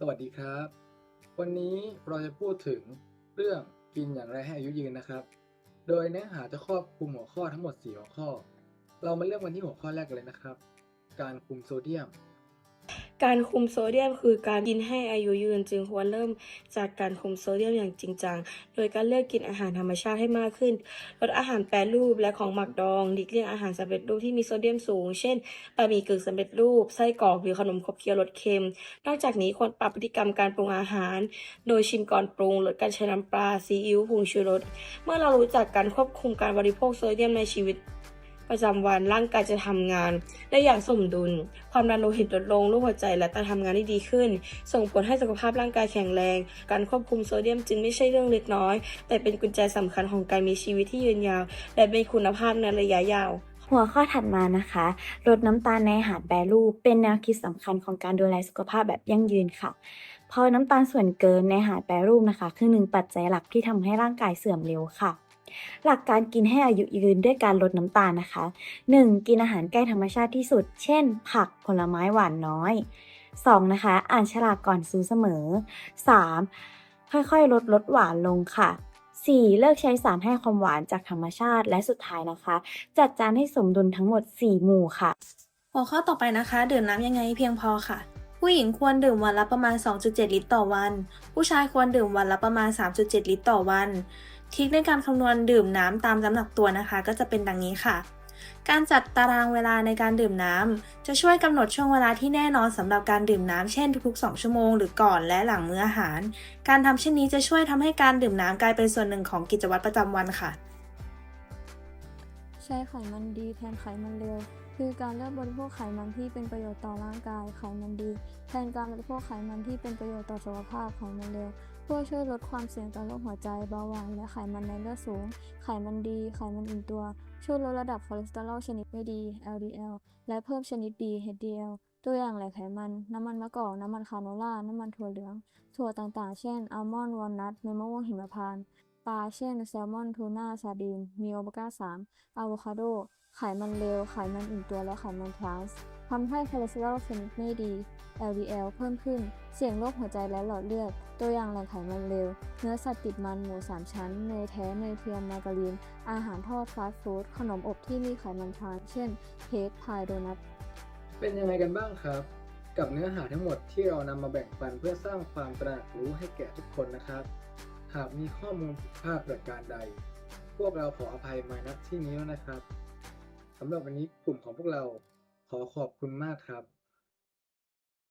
สวัสดีครับ วันนี้เราจะพูดถึงเรื่องกินอย่างไรให้อายุยืนนะครับ โดยเนื้อหาจะครอบคลุมหัวข้อทั้งหมด 4 หัวข้อ เรามาเริ่มกันที่หัวข้อแรกกันเลยนะครับ การคุมโซเดียม การคุมโซเดียมคือการกินให้อายุยืนจึงควรเริ่มจากการคุมโซเดียมอย่างจริงจัง โดยการเลือกกินอาหารธรรมชาติให้มากขึ้น ลดอาหารแปรรูปและของหมักดองหลีกเลี่ยงอาหารสำเร็จรูปที่มีโซเดียมสูง เช่นบะหมี่กึ่งสำเร็จรูป ไส้กรอกหรือขนมขบเคี้ยวรสเค็ม นอกจากนี้ควรปรับพฤติกรรมการปรุงอาหาร โดยชิมก่อนปรุงลดการใช้น้ำปลาซีอิ๊วผงชูรส เมื่อเรารู้จักการควบคุมการบริโภคโซเดียมในชีวิต ประจำวันร่างกายจะทำงานได้อย่างสมดุล ความดันโลหิตลดลงรูปหัวใจและการทำงานได้ดีขึ้น ส่งผลให้สุขภาพร่างกายแข็งแรง การควบคุมโซเดียมจึงไม่ใช่เรื่องเล็กน้อย แต่เป็นกุญแจสำคัญของการมีชีวิตที่ยืนยาว และมีคุณภาพในระยะยาวหัวข้อถัดมานะคะ ลดน้ำตาลในอาหารแปรรูป เป็นแนวคิดสำคัญของการดูแลสุขภาพแบบยั่งยืนค่ะ เพราะน้ำตาลส่วนเกินในอาหารแปรรูปนะคะ คือหนึ่งปัจจัยหลักที่ทำให้ร่างกายเสื่อมเร็วค่ะ หลักการกินให้อายุยืนด้วยการลดน้ำตาลนะคะ 1. กินอาหารใกล้ธรรมชาติที่สุด เช่น ผักผลไม้หวานน้อย 2. นะคะ อ่านฉลากก่อนซื้อเสมอ 3. ค่อยๆ ลดลดหวานลงค่ะ 4. เลิกใช้สารให้ความหวานจากธรรมชาติและสุดท้ายนะคะ จัดจานให้สมดุลทั้งหมด 4 หมู่ค่ะ หัวข้อต่อไปนะคะ ดื่มน้ำยังไงเพียงพอค่ะ ผู้หญิงควรดื่มวันละประมาณ 2.7 ลิตรต่อวัน ผู้ชายควรดื่มวันละประมาณ 3.7 ลิตรต่อวัน ทริคในการคำนวณดื่มน้ำตามน้ำหนักตัวนะคะ ก็จะเป็นดังนี้ค่ะ การจัดตารางเวลาในการดื่มน้ำจะช่วยกำหนดช่วงเวลาที่แน่นอนสำหรับการดื่มน้ำเช่นทุกๆ 2 ชั่วโมงหรือก่อนและหลังมื้ออาหาร การทำเช่นนี้จะช่วยทำให้การดื่มน้ำกลายเป็นส่วนหนึ่งของกิจวัตรประจำวันค่ะ ใช้ไขมันดีแทนไขมันเร็วคือการเลือกบริโภคไขมันที่เป็นประโยชน์ต่อร่างกายไขมันดี แทนการบริโภคไขมันที่เป็นประโยชน์ต่อสุขภาพไขมันเร็ว เพื่อช่วยลดความเสี่ยงต่อโรคหัวใจเบาหวานและไขมันในเลือดสูง ไขมันดี ไขมันอิ่มตัว ช่วยลดระดับคอเลสเตอรอลชนิดไม่ดี LDL และเพิ่มชนิดดี HDL ตัวอย่างแหล่งไขมัน น้ำมันมะกอก น้ำมันคาโนล่า น้ำมันถั่วเหลือง ถั่วต่างๆ เช่น อัลมอนด์ วอลนัทเมมะม่วงหิมพานต์ ปลาเช่นแซลมอน ทูน่า ซาดีน มีโอเมก้า 3 อะโวคาโด ไขมันเลว ไขมันอิ่มตัว และไขมันทรานส์ทำให้คอเลสเตอรอลชนิดไม่ดี LDL เพิ่มขึ้น เสี่ยงโรคหัวใจและหลอดเลือด ตัวอย่างแหล่งไขมันเลว เนื้อสัตว์ติดมัน หมูสามชั้น เนยแท้ เนยเทียม มาการีน อาหารทอด ฟาสต์ฟู้ด ขนมอบที่มีไขมันทรานส์เช่น เค้ก พาย โดนัท เป็นยังไงกันบ้างครับ กับเนื้อหาทั้งหมดที่เรานำมาแบ่งปันเพื่อสร้างความตระหนักรู้ให้แก่ทุกคนนะครับ หากมีข้อมูลผิดพลาดประการใด พวกเราขออภัยมาณที่นี้แล้วนะครับสำหรับวันนี้กลุ่มของพวกเราขอขอบคุณมากครับ